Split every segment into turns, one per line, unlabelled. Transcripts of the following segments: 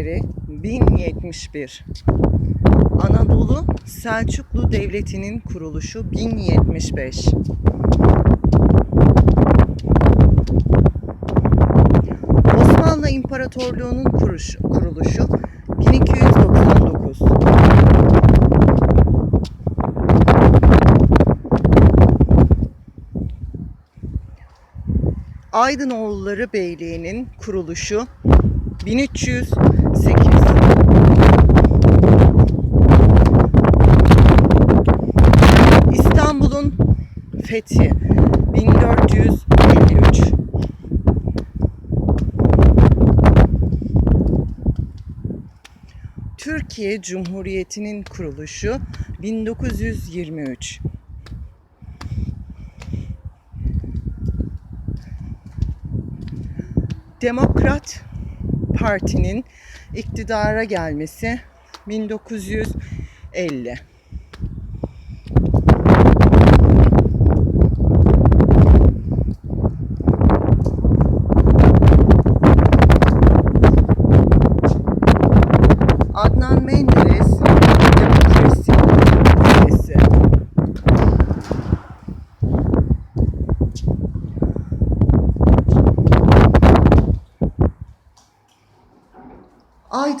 Zaferi 1071 Anadolu Selçuklu Devleti'nin kuruluşu 1075 Osmanlı İmparatorluğu'nun kuruluşu 1299 Aydınoğulları Beyliği'nin kuruluşu 1308 İstanbul'un fethi. 1453 Türkiye Cumhuriyeti'nin kuruluşu 1923 Demokrat Parti'nin iktidara gelmesi 1950. Adnan Menderes Demokrasi Partisi.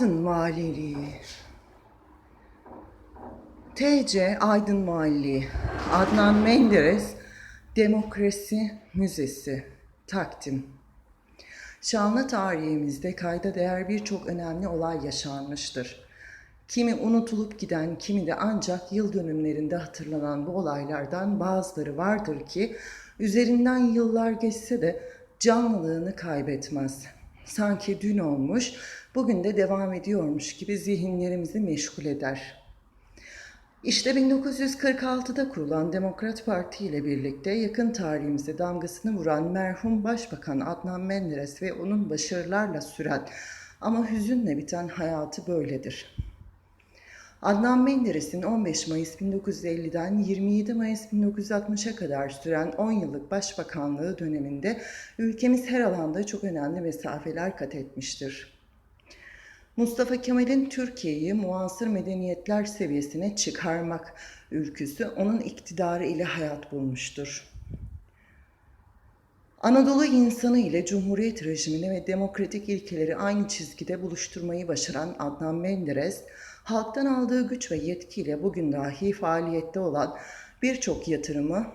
Aydın Valiliği. TC Aydın Valiliği. Adnan Menderes Demokrasi Müzesi. Takdim. Şanlı tarihimizde kayda değer birçok önemli olay yaşanmıştır. Kimi unutulup giden, kimi de ancak yıl dönümlerinde hatırlanan bu olaylardan bazıları vardır ki üzerinden yıllar geçse de canlılığını kaybetmez. Sanki dün olmuş, bugün de devam ediyormuş gibi zihinlerimizi meşgul eder. İşte 1946'da kurulan Demokrat Parti ile birlikte yakın tarihimize damgasını vuran merhum Başbakan Adnan Menderes ve onun başarılarla süren ama hüzünle biten hayatı böyledir. Adnan Menderes'in 15 Mayıs 1950'den 27 Mayıs 1960'a kadar süren 10 yıllık başbakanlığı döneminde ülkemiz her alanda çok önemli mesafeler kat etmiştir. Mustafa Kemal'in Türkiye'yi muasır medeniyetler seviyesine çıkarmak ülküsü onun iktidarı ile hayat bulmuştur. Anadolu insanı ile Cumhuriyet rejimini ve demokratik ilkeleri aynı çizgide buluşturmayı başaran Adnan Menderes, halktan aldığı güç ve yetkiyle bugün dahi faaliyette olan birçok yatırımı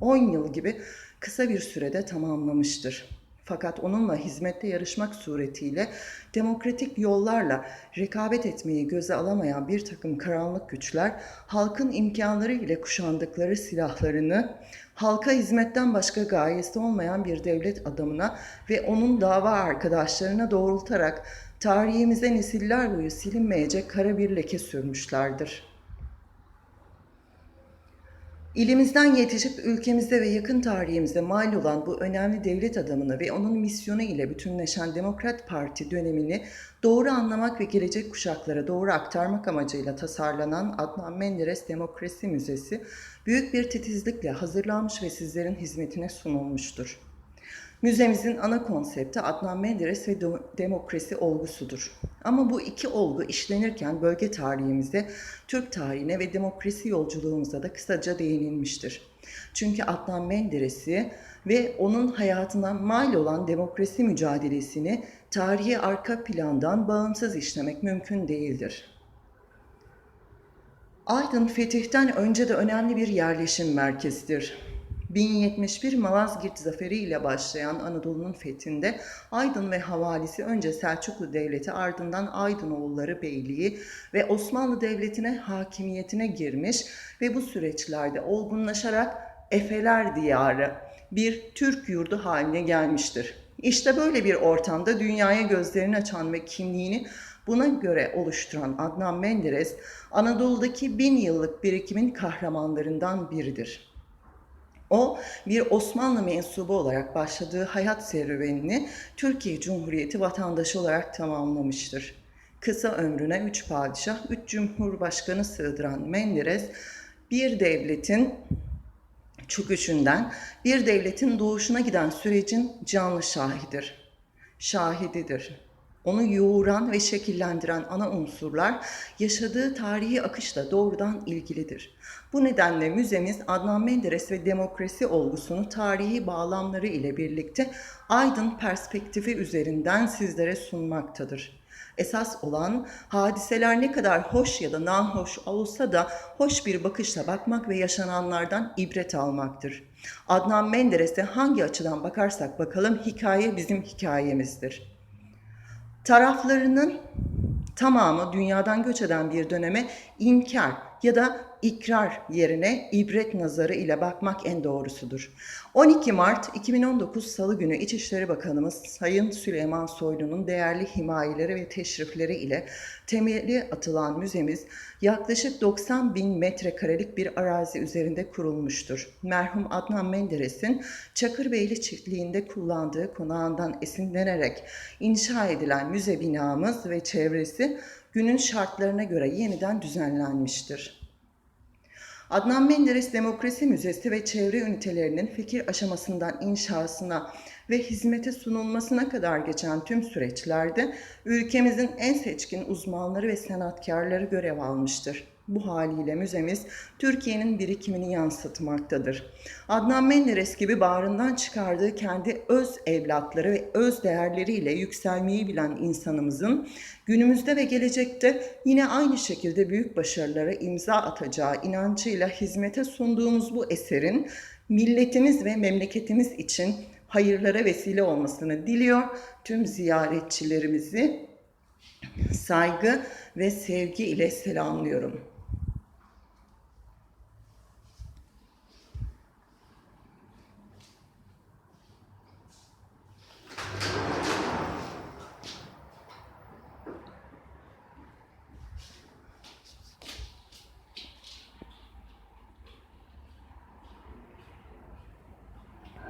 10 yıl gibi kısa bir sürede tamamlamıştır. Fakat onunla hizmette yarışmak suretiyle demokratik yollarla rekabet etmeyi göze alamayan bir takım karanlık güçler halkın imkanları ile kuşandıkları silahlarını halka hizmetten başka gayesi olmayan bir devlet adamına ve onun dava arkadaşlarına doğrultarak tarihimize nesiller boyu silinmeyecek kara bir leke sürmüşlerdir. İlimizden yetişip ülkemize ve yakın tarihimize mal olan bu önemli devlet adamını ve onun misyonu ile bütünleşen Demokrat Parti dönemini doğru anlamak ve gelecek kuşaklara doğru aktarmak amacıyla tasarlanan Adnan Menderes Demokrasi Müzesi büyük bir titizlikle hazırlanmış ve sizlerin hizmetine sunulmuştur. Müzemizin ana konsepti Adnan Menderes ve demokrasi olgusudur. Ama bu iki olgu işlenirken bölge tarihimize, Türk tarihine ve demokrasi yolculuğumuza da kısaca değinilmiştir. Çünkü Adnan Menderes'i ve onun hayatına mal olan demokrasi mücadelesini tarihi arka plandan bağımsız işlemek mümkün değildir. Aydın fetihten önce de önemli bir yerleşim merkezidir. 1071 Malazgirt Zaferi ile başlayan Anadolu'nun fethinde Aydın ve havalisi önce Selçuklu Devleti ardından Aydınoğulları Beyliği ve Osmanlı Devleti'ne hakimiyetine girmiş ve bu süreçlerde olgunlaşarak Efeler Diyarı bir Türk yurdu haline gelmiştir. İşte böyle bir ortamda dünyaya gözlerini açan ve kimliğini buna göre oluşturan Adnan Menderes, Anadolu'daki bin yıllık birikimin kahramanlarından biridir. O bir Osmanlı mensubu olarak başladığı hayat serüvenini Türkiye Cumhuriyeti vatandaşı olarak tamamlamıştır. Kısa ömrüne üç padişah, üç cumhurbaşkanı sığdıran Menderes, bir devletin çöküşünden, bir devletin doğuşuna giden sürecin canlı şahidir. Şahididir. Onu yoğuran ve şekillendiren ana unsurlar yaşadığı tarihi akışla doğrudan ilgilidir. Bu nedenle müzemiz Adnan Menderes ve demokrasi olgusunu tarihi bağlamları ile birlikte aydın perspektifi üzerinden sizlere sunmaktadır. Esas olan hadiseler ne kadar hoş ya da nahoş olsa da hoş bir bakışla bakmak ve yaşananlardan ibret almaktır. Adnan Menderes'e hangi açıdan bakarsak bakalım hikaye bizim hikayemizdir. Taraflarının tamamı dünyadan göç eden bir döneme inkar ya da ikrar yerine ibret nazarı ile bakmak en doğrusudur. 12 Mart 2019 Salı günü İçişleri Bakanımız Sayın Süleyman Soylu'nun değerli himayeleri ve teşrifleri ile temeli atılan müzemiz yaklaşık 90 bin metrekarelik bir arazi üzerinde kurulmuştur. Merhum Adnan Menderes'in Çakırbeyli çiftliğinde kullandığı konağından esinlenerek inşa edilen müze binamız ve çevresi günün şartlarına göre yeniden düzenlenmiştir. Adnan Menderes Demokrasi Müzesi ve çevre ünitelerinin fikir aşamasından inşasına ve hizmete sunulmasına kadar geçen tüm süreçlerde ülkemizin en seçkin uzmanları ve sanatkarları görev almıştır. Bu haliyle müzemiz Türkiye'nin birikimini yansıtmaktadır. Adnan Menderes gibi bağrından çıkardığı kendi öz evlatları ve öz değerleriyle yükselmeyi bilen insanımızın günümüzde ve gelecekte yine aynı şekilde büyük başarılara imza atacağı inancıyla hizmete sunduğumuz bu eserin milletimiz ve memleketimiz için hayırlara vesile olmasını diliyor. Tüm ziyaretçilerimizi saygı ve sevgi ile selamlıyorum.